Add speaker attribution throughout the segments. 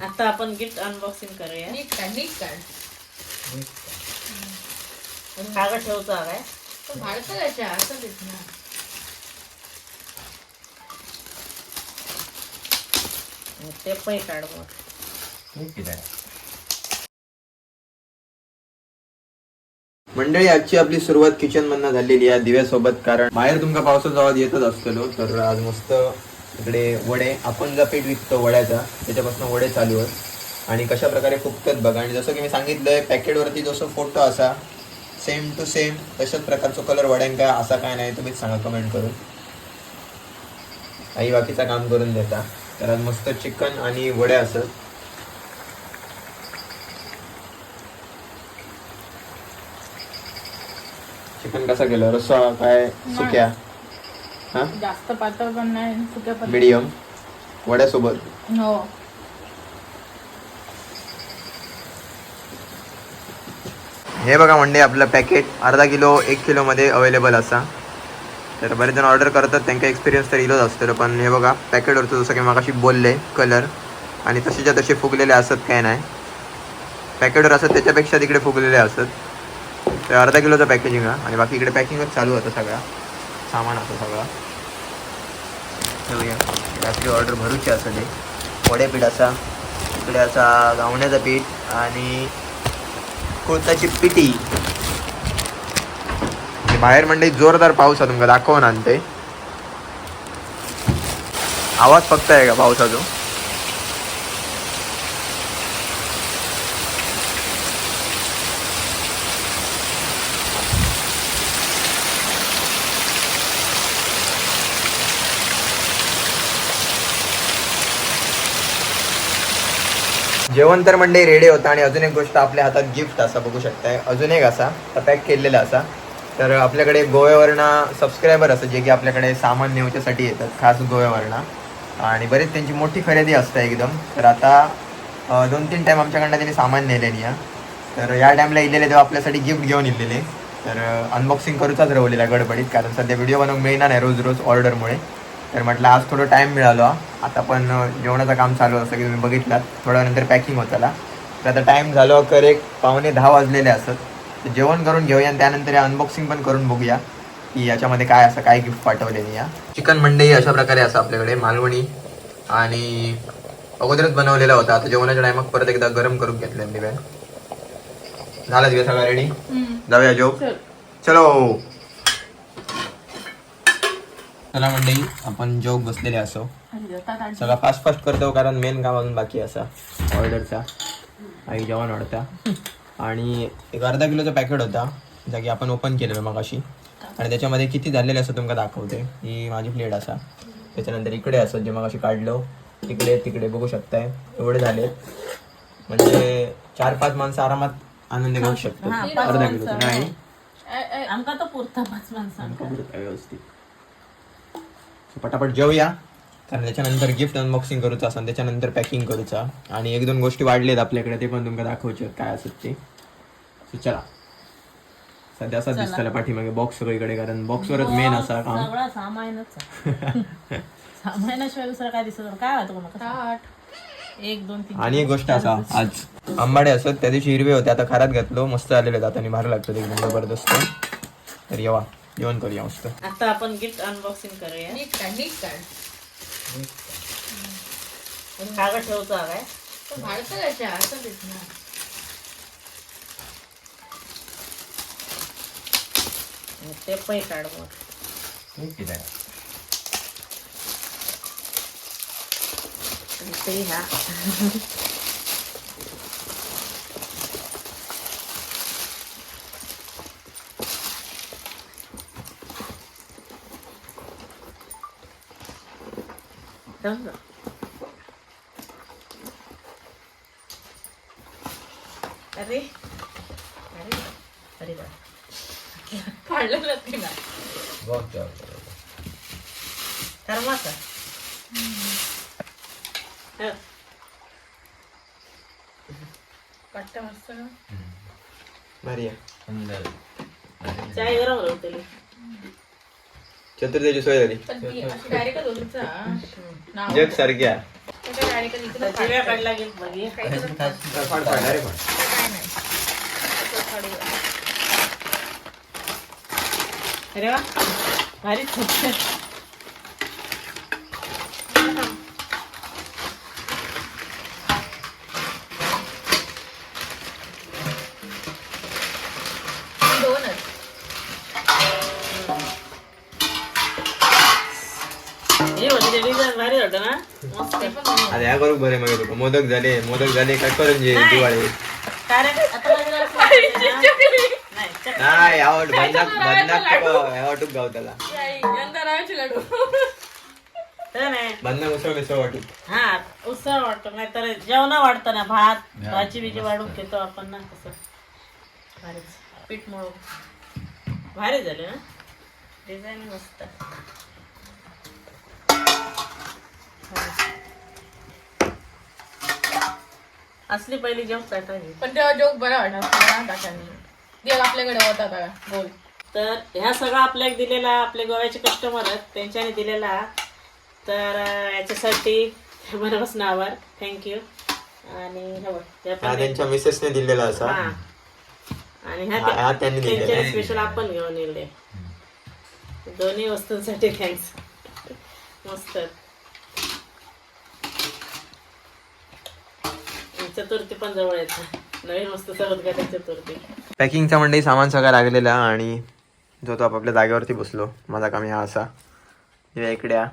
Speaker 1: आता आपण gift unboxing करूया.
Speaker 2: नीट काढ नीट काढ.
Speaker 1: कागद ठेवतो हा काय?
Speaker 2: पण असं देत ना.
Speaker 1: ते पै काढ मग.
Speaker 3: मंडळी आजची आपली सुरुवात किचन मधनं झालेली आहे. दिव्यासोबत कारण बाहेर तुमका पावसाचा आवाज येतच असतो तर आज मस्त इकडे वडे आपण जो पीठ विकतो वड्याचा. त्याच्यापासून वडे चालू आहेत. आणि कशा प्रकारे फुगतात बघा. आणि जसं की मी सांगितलंय पॅकेटवरती जसं फोटो असा सेम टू सेम तशाच प्रकारचा कलर वड्यांका असा काय नाही तुम्हीच सांगा कमेंट करून. आई बाकीचा काम करून देता. तर आज मस्त चिकन आणि वडे असत चिकन कसा केलं? रस्सा काय सुक्या? हा?
Speaker 2: जास्त पातळ पण नाही सुक्या पण
Speaker 3: मीडियम वड्यासोबत?
Speaker 2: हो.
Speaker 3: हे बघा म्हणजे आपलं पॅकेट अर्धा किलो एक किलोमध्ये अवेलेबल असा. तर बरेच जण ऑर्डर करतात त्यांचा एक्सपिरियन्स तर इलोच असतो पण हे बघा पॅकेटवरचं जसं की मागाशी बोलले कलर आणि तसेच्या तसे फुगलेले असत काय नाही. पॅकेटवर असत त्याच्यापेक्षा तिकडे फुगलेले असत. तर अर्धा किलोचं पॅकेजिंग आहे आणि बाकी इकडे पॅकिंगच चालू होतं सगळा. सामान असं सगळं. ठेवूया रात्री ऑर्डर भरूची असं ते. वडेपीठ पिठाचा इकडे असा गावण्याचं पीठ आणि कोळताची पिटी बाहेर म्हणजे जोरदार पाऊस आहे तुमका दाखवून आणते. आवाज फक्त आहे का पावसाचो? जेवण तर म्हणजे रेडी होतं आणि अजून एक गोष्ट आपल्या हातात गिफ्ट असा बघू शकताय. अजून एक असा पॅक केलेला असा. तर आपल्याकडे गोव्यावरनं सबस्क्रायबर असं जे की आपल्याकडे सामान नेऊच्यासाठी येतात खास गोव्यावरनं. आणि बरेच त्यांची मोठी खरेदी असते एकदम. तर आता दोन तीन टाईम आमच्याकडनं त्यांनी सामान नेलेली आहे. तर या टाईमला इलेले तेव्हा आपल्यासाठी गिफ्ट घेऊन इलेले. तर अनबॉक्सिंग करूचाच रवलेला गडबडीत कारण सध्या व्हिडिओ बनवून मिळणार नाही रोज रोज ऑर्डरमुळे तर म्हटलं आज थोडं टाईम मिळालो आता पण जेवणाचं काम चालू असं की तुम्ही बघितलात. थोड्या नंतर पॅकिंग होताला तर आता टाईम झालो कर एक पावणे दहा वाजलेले असत तर जेवण करून घेऊया आणि त्यानंतर अनबॉक्सिंग पण करून बघूया की याच्यामध्ये काय असं काय गिफ्ट पाठवलेली या चिकन मंडई अशा प्रकारे असं आपल्याकडे मालवणी आणि अगोदरच बनवलेला होता. आता जेवणाच्या टायमात परत एकदा गरम करून घेतलं दिव्या झाला दिव्या सगळा रेडी जाऊया जो
Speaker 2: चल.
Speaker 3: चलो मंडळी आपण जोग बसलेले असो. सगळा फास्ट फास्ट करतो कारण मेन काम अजून बाकी असा. ऑर्डरचा आई जेवण वाढता आणि एक अर्धा किलोचा पॅकेट होता जा की आपण ओपन केलेलं मग अशी आणि त्याच्यामध्ये किती झालेले असं तुमका दाखवते. ही माझी प्लेट असा. त्याच्यानंतर इकडे असं जे मग अशी काढलो तिकडे तिकडे बघू शकताय. एवढे झाले. म्हणजे चार पाच माणसं आरामात आनंद घेऊ शकतो अर्धा किलो नाही.
Speaker 2: ए, ए,
Speaker 1: आमका तो पुरता पाच माणसांका
Speaker 3: व्यवस्थित. पटापट जेवूया कारण त्याच्यानंतर गिफ्ट अनबॉक्सिंग करूचा असं त्याच्यानंतर पॅकिंग करूचा. आणि एक दोन गोष्टी वाढलेत आपल्याकडे ते पण तुमका दाखवचे काय असत ते. चला. सध्या असाच दिसताला पाठीमागे बॉक्स सगळीकडे कारण बॉक्सवरच मेन असा काम.
Speaker 1: दुसरं काय दिसत नाही. काय होतं कोणाला
Speaker 2: ताट
Speaker 1: एक दोन तीन.
Speaker 3: आणि एक गोष्ट असा आज आंबाडे असत त्या दिवशी हिरवे होते. आता खरात घातलो. मस्त आलेले आहेत. आणि भारी लागतात एकदम जबरदस्त. तर येवा. जेवण करूया मस्त.
Speaker 1: आता आपण गिफ्ट अनबॉक्सिंग करूया.
Speaker 2: नीट काढ नीट काढ.
Speaker 1: कागद ठेवतो हा काय?
Speaker 2: पण अशा असं देत ना
Speaker 1: ते पै काढ मग. ते ह्या ठेवून जा. अरे अरे अरे वा.
Speaker 2: काढलं नसते ना
Speaker 1: थर्मासा हं.
Speaker 2: पट्टा
Speaker 3: भारी चतुर्दशी सोय झाली
Speaker 2: पण ती अशी डायरेक्टच होतीच
Speaker 3: जग सारख्या
Speaker 2: आमच्या गाडीकडे इकडं
Speaker 1: जिव्या
Speaker 2: फाडतंय.
Speaker 1: काढला गेल बघी
Speaker 2: काही इकडं फाडतंय.
Speaker 3: फाड फाड अरे पण
Speaker 2: काय नाही असं फाडूया.
Speaker 1: अरे वा भारीच होते
Speaker 2: दोनच
Speaker 1: हे होते ते डिझाईन भारी होतं ना? मस्त
Speaker 2: ते पण दोन.
Speaker 3: आता या करू बरे मग तुका मोदक झाले मोदक झाले काय करून जे. दिवाळी?
Speaker 1: नाही
Speaker 3: आवड बदनाक बदनाक वाटूक बदनाक उसळ वाटूक
Speaker 1: हा उसळ वाटतो नाही तर जेवण वाढतं ना भात भाजी बिजी वाढून घेतो आपण ना भारीच.
Speaker 2: पीठ मळून.
Speaker 1: भारी झाले ना डिझाईन मस्त. असली पहिली जेवण पाठवायची
Speaker 2: पण तेव्हा जोक बरा वाटला असता ना काकांनी देव आपल्याकडे होता बघा बोल.
Speaker 1: तर ह्या सगळा आपल्याला दिलेला आपले गोव्याचे कस्टमर आहेत त्यांच्याने दिलेला. तर अं, याच्यासाठी मनापासून आभार थँक्यू आणि हे बघ, हे
Speaker 3: हा
Speaker 1: पण
Speaker 3: त्यांच्या मिसेसने दिलेला असा.
Speaker 1: हा. आणि ह्या
Speaker 3: हा- हा त्यांनी दिलेला.
Speaker 1: त्यांच्या स्पेशल आपण घेऊन येले दोन्ही वस्तूंसाठी थँक्स मस्त. चतुर्थी पण जवळ येत नवीन मस्त सर्वच चतुर्थी.
Speaker 3: पॅकिंगचा म्हणजे सामान सगळं लागलेला आणि जो तो आपापल्या जागेवरती बसलो. माझा काम हा असा. दिव्या इकड्या.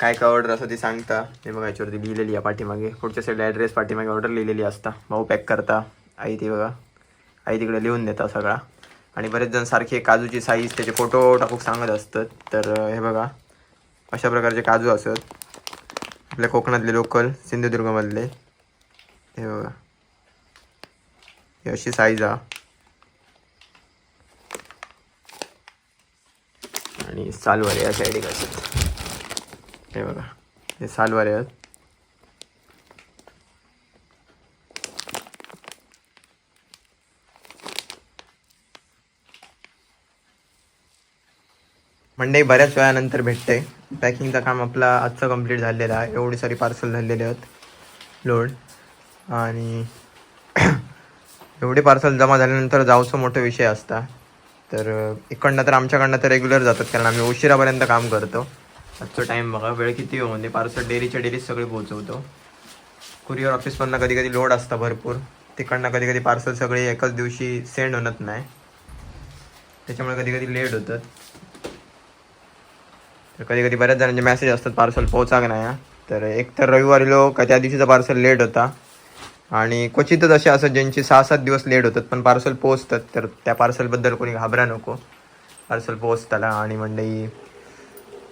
Speaker 3: काय काय ऑर्डर असं ती सांगता. मी बघा याच्यावरती लिहिलेली आहे पाठीमागे. पुढच्या साईडला ॲड्रेस पाठीमागे ऑर्डर लिहिलेली असता. भाऊ पॅक करता. आई ती बघा. आई तिकडे लिहून देता सगळा. आणि बरेच जण सारखे काजूची साईज त्याचे फोटो टाकूक सांगत असतात. तर हे बघा. अशा प्रकारचे काजू असत. आपल्या कोकणातले लोकल सिंधुदुर्गमधले. हे बघा. ही अशी साईज हा. आणि सालवारे या साईड असत हे बघा. हे सालवारे आहेत. मंडई बऱ्याच वेळानंतर भेटते. पॅकिंगचं काम आपला आजचं कंप्लीट झालेलं आहे. एवढी सारी पार्सल झालेले आहेत. लोड आणि एवढे पार्सल जमा झाल्यानंतर जाऊचं मोठा विषय असता. तर इकडनं तर आमच्याकडनं तर रेग्युलर जातात कारण आम्ही उशिरापर्यंत काम करतो. आजचा टाईम बघा वेळ किती होऊन दे पार्सल डेअरीच्या डेलीच सगळे पोहोचवतो. कुरिअर ऑफिसमधनं कधी कधी लोड असतं भरपूर. तिकडनं कधी कधी पार्सल सगळे एकाच दिवशी सेंड होत नाही. त्याच्यामुळे कधी कधी लेट होतात. तर कधी कधी बऱ्याच जणांचे मेसेज असतात पार्सल पोहोचा का नाही तर एक तर रविवारी लोक त्या दिवशीचा पार्सल लेट होता. आणि क्वचितच असे असतात ज्यांचे सहा सात दिवस लेट होतात पण पार्सल पोहोचतात तर त्या पार्सलबद्दल कोणी घाबरा नको. पार्सल पोहोचताला आणि मंडई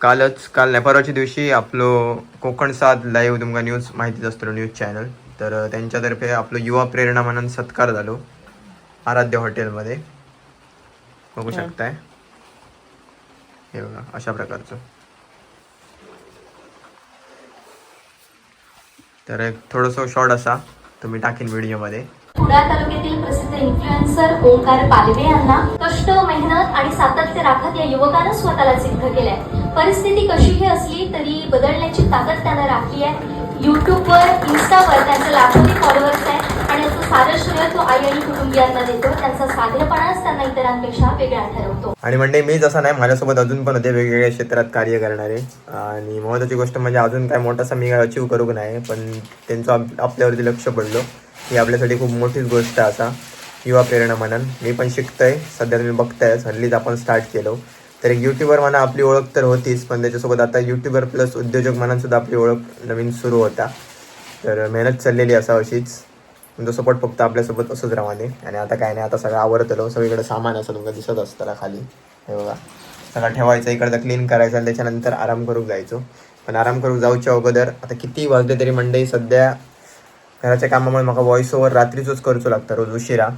Speaker 3: कालच काल नाही परवाच्या दिवशी आपलं कोकण साथ लाईव्ह तुमका न्यूज माहितीच असतो न्यूज चॅनल तर त्यांच्यातर्फे आपलं युवा प्रेरणा म्हणून सत्कार झालो आराध्य हॉटेलमध्ये. बघू शकताय. हे बघा अशा प्रकारचं. तर एक थोडंसं शॉर्ट असा. तुम्ही टाकीन व्हिडिओमध्ये.
Speaker 4: कुडाळ तालुक्यातील प्रसिद्ध इन्फ्लुएन्सर ओंकार पालवे यांना कष्ट मेहनत आणि सातत्य राखत या युवकानं स्वतःला सिद्ध केलंय. परिस्थिती कशीही असली तरी बदलण्याची ताकद त्यानं राखली आहे. युट्यूबवर इन्स्टावर त्यांचे लाखोनी फॉलोअर्स आहेत. आणि सारं श्रेय तो आई आणि कुटुंबियांना देतो. त्यांचा साधेपणाच त्यांना इतरांपेक्षा वेगळा ठरवतो.
Speaker 3: आणि म्हणजे मी जसं नाही माझ्यासोबत अजून पण होते वेगवेगळ्या क्षेत्रात कार्य करणारे. आणि महत्त्वाची गोष्ट म्हणजे अजून काय मोठासा मी काय अचीव करू नाही पण त्यांचं आप- आपल्यावरती लक्ष पडलं. ही आपल्यासाठी खूप मोठीच गोष्ट असा युवा प्रेरणा म्हणून. मी पण शिकतोय सध्या तुम्ही बघताय हल्लीच आपण स्टार्ट केलो. तर एक युट्यूबर म्हणा आपली ओळख तर होतीच पण त्याच्यासोबत आता युट्यूबर प्लस उद्योजक म्हणून सुद्धा आपली ओळख नवीन सुरू होता. तर मेहनत चाललेली असा अशीच. तुमचा सपोर्ट फक्त आपल्यासोबत असंच राहणे आणि आता काय नाही आता सगळं आवडतलो सगळीकडे सामान असं तुमचं दिसत असतं खाली. हे बघा. सगळं ठेवायचं इकडचं क्लीन करायचं आणि त्याच्यानंतर आराम करूक जायचो. पण आराम करूक जाऊच्या अगोदर आता किती वाजले तरी मंडई सध्या घराच्या कामामुळे मला व्हॉइस ओव्हर रात्रीचंच करचो लागतं रोज उशिरा.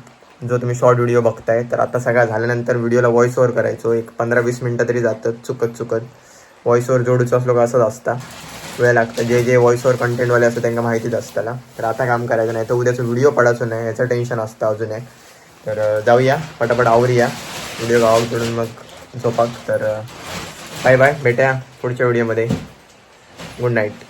Speaker 3: जो तुम्ही शॉर्ट व्हिडिओ बघताय तर आता सगळा झाल्यानंतर व्हिडिओला व्हॉइस ओव्हर करायचो. एक पंधरा वीस मिनटं तरी जातात चुकत चुकत व्हॉइस ओव्हर जोडूचं असलो का असंच असता. वेळ लागतं. जे जे व्हॉइस ओव्हर कंटेंटवाले असतं त्यांना माहितीच असताना तर आता काम करायचं नाही तर उद्याचं व्हिडिओ पडायचो नाही याचं टेन्शन असतं अजून एक. तर जाऊया. पटापट आवरूया. व्हिडिओ गावात सोडून मग झोपाक. तर बाय बाय भेटूया पुढच्या व्हिडिओमध्ये गुड नाईट